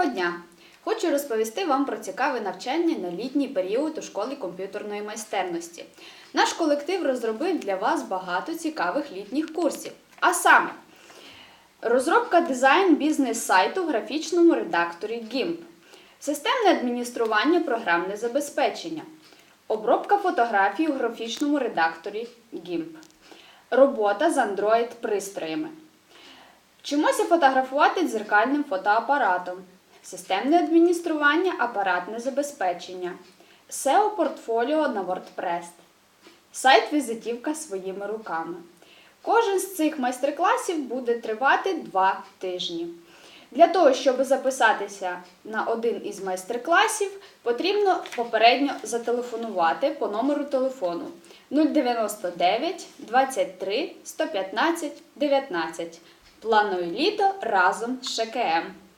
Доброго дня! Хочу розповісти вам про цікаве навчання на літній період у школі комп'ютерної майстерності. Наш колектив розробив для вас багато цікавих літніх курсів. А саме, розробка дизайн бізнес-сайту в графічному редакторі GIMP, системне адміністрування програмне забезпечення, обробка фотографій у графічному редакторі GIMP, робота з Android-пристроями. Вчимося фотографувати дзеркальним фотоапаратом, системне адміністрування, апаратне забезпечення, SEO портфоліо на WordPress, сайт-візитівка своїми руками. Кожен з цих майстер-класів буде тривати 2 тижні. Для того, щоб записатися на один із майстер-класів, потрібно попередньо зателефонувати по номеру телефону 099 23 115 19. Планую літо разом з ШКМ.